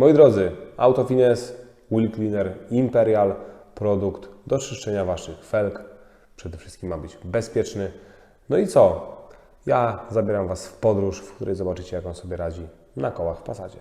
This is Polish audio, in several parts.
Moi drodzy, Autofines Wheel Cleaner Imperial, produkt do czyszczenia Waszych felg. Przede wszystkim ma być bezpieczny. No i co? Ja zabieram Was w podróż, w której zobaczycie, jak on sobie radzi na kołach w Passacie.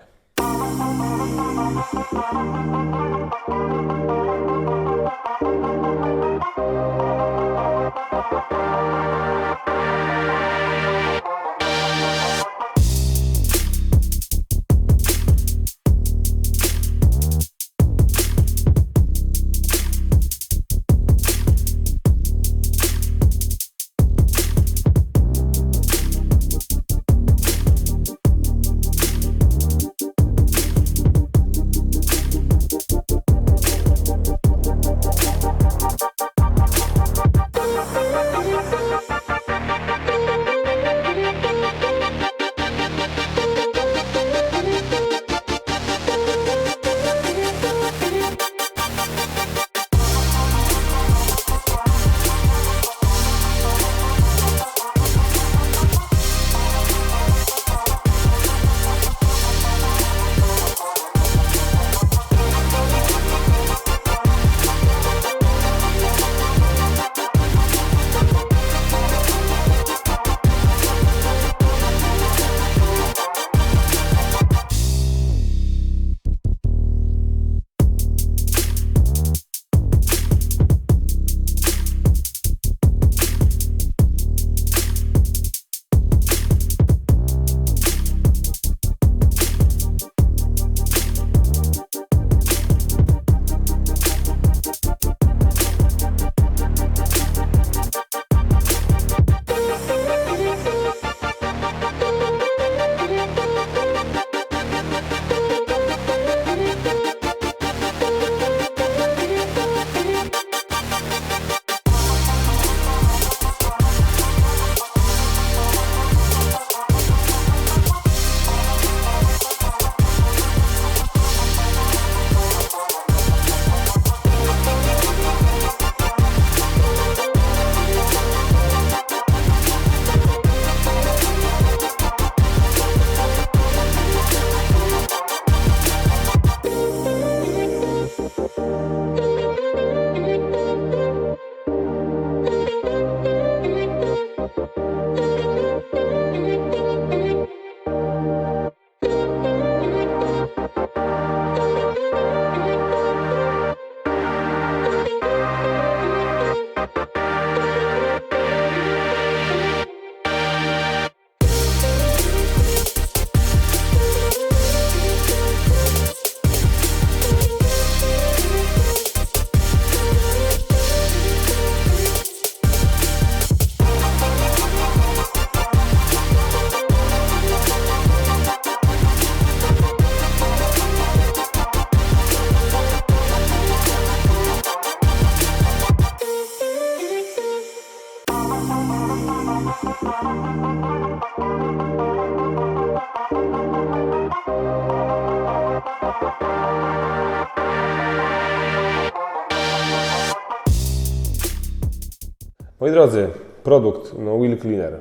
Moi drodzy, produkt no, Wheel Cleaner.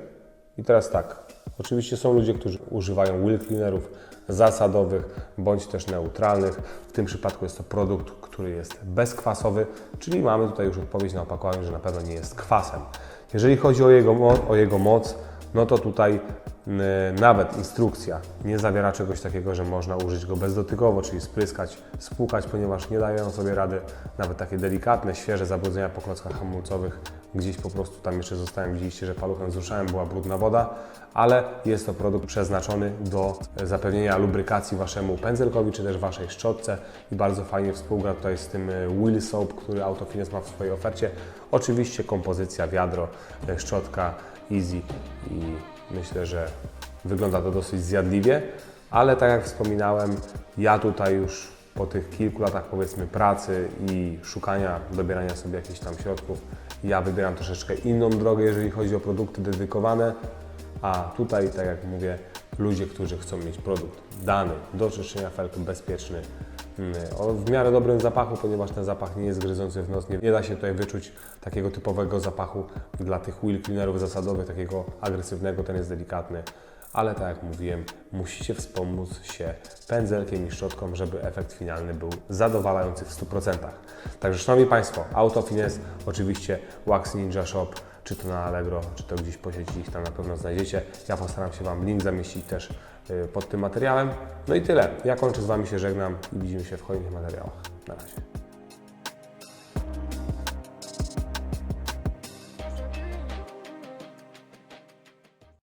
I teraz tak. Oczywiście są ludzie, którzy używają wheel cleanerów zasadowych bądź też neutralnych. W tym przypadku jest to produkt, który jest bezkwasowy, czyli mamy tutaj już odpowiedź na opakowaniu, że na pewno nie jest kwasem. Jeżeli chodzi o jego, o jego moc, no to tutaj nawet instrukcja nie zawiera czegoś takiego, że można użyć go bezdotykowo, czyli spryskać, spłukać, ponieważ nie dają sobie rady nawet takie delikatne, świeże zabrudzenia po klockach hamulcowych. Gdzieś po prostu tam jeszcze zostałem, widzieliście, że paluchem wzruszałem, była brudna woda, ale jest to produkt przeznaczony do zapewnienia lubrykacji Waszemu pędzelkowi, czy też Waszej szczotce i bardzo fajnie współgra tutaj z tym y, Wheel Soap, który Autofines ma w swojej ofercie. Oczywiście kompozycja, wiadro, y, szczotka, easy i myślę, że wygląda to dosyć zjadliwie, ale tak jak wspominałem, ja tutaj już po tych kilku latach powiedzmy pracy i szukania, dobierania sobie jakichś tam środków, ja wybieram troszeczkę inną drogę, jeżeli chodzi o produkty dedykowane, a tutaj, tak jak mówię, ludzie, którzy chcą mieć produkt dany do czyszczenia felk bezpieczny, o w miarę dobrym zapachu, ponieważ ten zapach nie jest gryzący w nos, nie, nie da się tutaj wyczuć takiego typowego zapachu dla tych wheel cleanerów zasadowych, takiego agresywnego, ten jest delikatny, ale tak jak mówiłem, musicie wspomóc się pędzelkiem i szczotką, żeby efekt finalny był zadowalający w 100%. Także Szanowni Państwo, Autofines, oczywiście Wax Ninja Shop, czy to na Allegro, czy to gdzieś po sieci ich tam na pewno znajdziecie. Ja postaram się Wam link zamieścić też pod tym materiałem. No i tyle. Ja kończę z Wami się żegnam i widzimy się w kolejnych materiałach. Na razie.